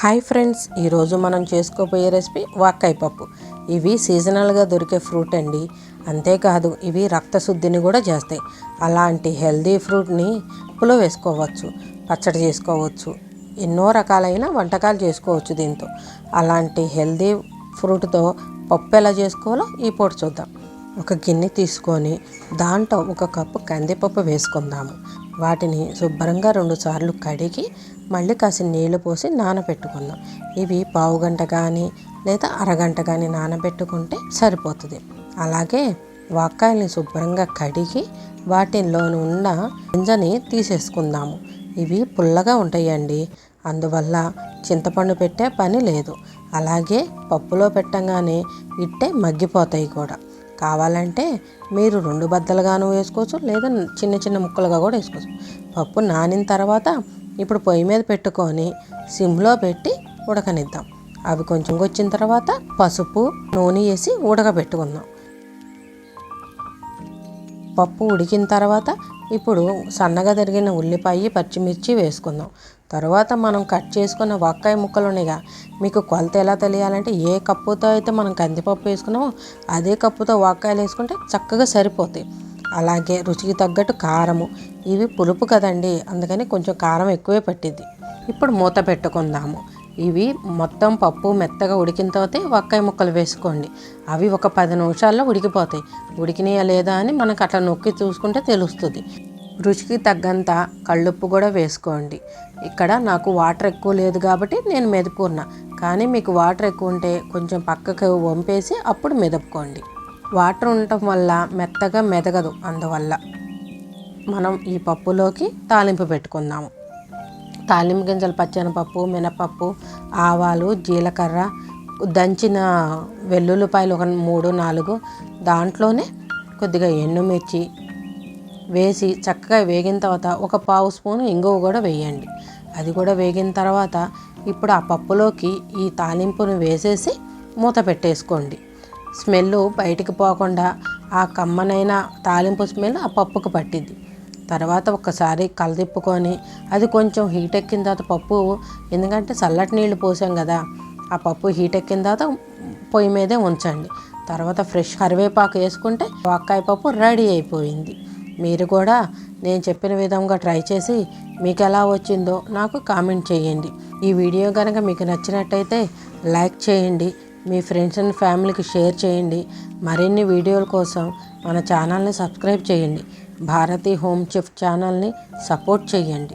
Hi friends ఈరోజు మనం చేసుకోబోయే రెసిపీ వాక్కాయ పప్పు. ఇవి సీజనల్గా దొరికే ఫ్రూట్ అండి. అంతేకాదు ఇవి రక్తశుద్ధిని కూడా చేస్తాయి. అలాంటి హెల్దీ ఫ్రూట్ని పులో వేసుకోవచ్చు పచ్చడి చేసుకోవచ్చు ఎన్నో రకాలైన వంటకాలు చేసుకోవచ్చు దీంతో. అలాంటి హెల్దీ ఫ్రూట్తో పప్పు ఎలా చేసుకోవాలో ఈ పూట చూద్దాం. ఒక గిన్నె తీసుకొని దాంట్లో ఒక కప్పు కందిపప్పు వేసుకుందాము. వాటిని శుభ్రంగా రెండుసార్లు కడిగి మళ్ళీ కాసిన నీళ్ళు పోసి నానబెట్టుకుందాం. ఇవి పావు గంట కానీ లేదా అరగంట కానీ నానబెట్టుకుంటే సరిపోతుంది. అలాగే వాక్కాయల్ని శుభ్రంగా కడిగి వాటిల్లో ఉన్న గింజని తీసేసుకుందాము. ఇవి పుల్లగా ఉంటాయండి. అందువల్ల చింతపండు పెట్టే పని లేదు. అలాగే పప్పులో పెట్టగానే ఇట్టే మగ్గిపోతాయి కూడా. కావాలంటే మీరు రెండు బద్దలుగాను వేసుకోవచ్చు లేదా చిన్న చిన్న ముక్కలుగా కూడా వేసుకోవచ్చు. పప్పు నానిన తర్వాత ఇప్పుడు పొయ్యి మీద పెట్టుకొని సిమ్లో పెట్టి ఉడకనిద్దాం. అవి కొంచెం వచ్చిన తర్వాత పసుపు నూనె వేసి ఉడకబెట్టుకుందాం. పప్పు ఉడికిన తర్వాత ఇప్పుడు సన్నగా తరిగిన ఉల్లిపాయ పచ్చిమిర్చి వేసుకుందాం. తర్వాత మనం కట్ చేసుకున్న వక్కాయ ముక్కలు ఉన్నాయిగా మీకు కొలత ఎలా తెలియాలంటే ఏ కప్పుతో అయితే మనం కందిపప్పు వేసుకున్నామో అదే కప్పుతో వక్కాయలు వేసుకుంటే చక్కగా సరిపోతాయి. అలాగే రుచికి తగ్గట్టు కారము. ఇవి పులుపు కదండి అందుకని కొంచెం కారం ఎక్కువే పట్టింది ఇప్పుడు మూత పెట్టుకుందాము. ఇవి మొత్తం పప్పు మెత్తగా ఉడికిన తర్వాత వక్కాయ ముక్కలు వేసుకోండి. అవి ఒక పది నిమిషాల్లో ఉడికిపోతాయి. ఉడికినాయా లేదా అని మనకు అట్లా నొక్కి చూసుకుంటే తెలుస్తుంది. రుచికి తగ్గంత కళ్ళుప్పు కూడా వేసుకోండి. ఇక్కడ నాకు వాటర్ ఎక్కువ లేదు కాబట్టి నేను మెదుపుకున్నా కానీ మీకు వాటర్ ఎక్కువ ఉంటే కొంచెం పక్కకు వంపేసి అప్పుడు మెదుపుకోండి. వాటర్ ఉండటం వల్ల మెత్తగా మెదగదు. అందువల్ల మనం ఈ పప్పులోకి తాలింపు పెట్టుకుందాము. తాలింపు గింజలు పచ్చనపప్పు మినపప్పు ఆవాలు జీలకర్ర దంచిన వెల్లుల్లిపాయలు ఒక మూడు నాలుగు దాంట్లోనే కొద్దిగా ఎండుమిర్చి వేసి చక్కగా వేగిన తర్వాత ఒక పావు స్పూన్ ఇంగువ కూడా వేయండి. అది కూడా వేగిన తర్వాత ఇప్పుడు ఆ పప్పులోకి ఈ తాలింపును వేసేసి మూత పెట్టేసుకోండి. స్మెల్ బయటికి పోకుండా ఆ కమ్మనైన తాలింపు స్మెల్ ఆ పప్పుకు పట్టిద్ది. తర్వాత ఒకసారి కలదిప్పుకొని అది కొంచెం హీట్ ఎక్కిన తర్వాత పప్పు ఎందుకంటే చల్లటి నీళ్ళు పోసాం కదా ఆ పప్పు హీట్ ఎక్కిన తర్వాత పొయ్యి మీదే ఉంచండి. తర్వాత ఫ్రెష్ కరివేపాకు వేసుకుంటే వాక్కాయ పప్పు రెడీ అయిపోయింది. మీరు కూడా నేను చెప్పిన విధంగా ట్రై చేసి మీకు ఎలా వచ్చిందో నాకు కామెంట్ చేయండి. ఈ వీడియో కనుక మీకు నచ్చినట్టయితే లైక్ చేయండి మీ ఫ్రెండ్స్ అండ్ ఫ్యామిలీకి షేర్ చేయండి మరిన్ని వీడియోల కోసం మన ఛానల్ని సబ్స్క్రైబ్ చేయండి భారతీ హోమ్ చెఫ్ ఛానల్ని సపోర్ట్ చేయండి.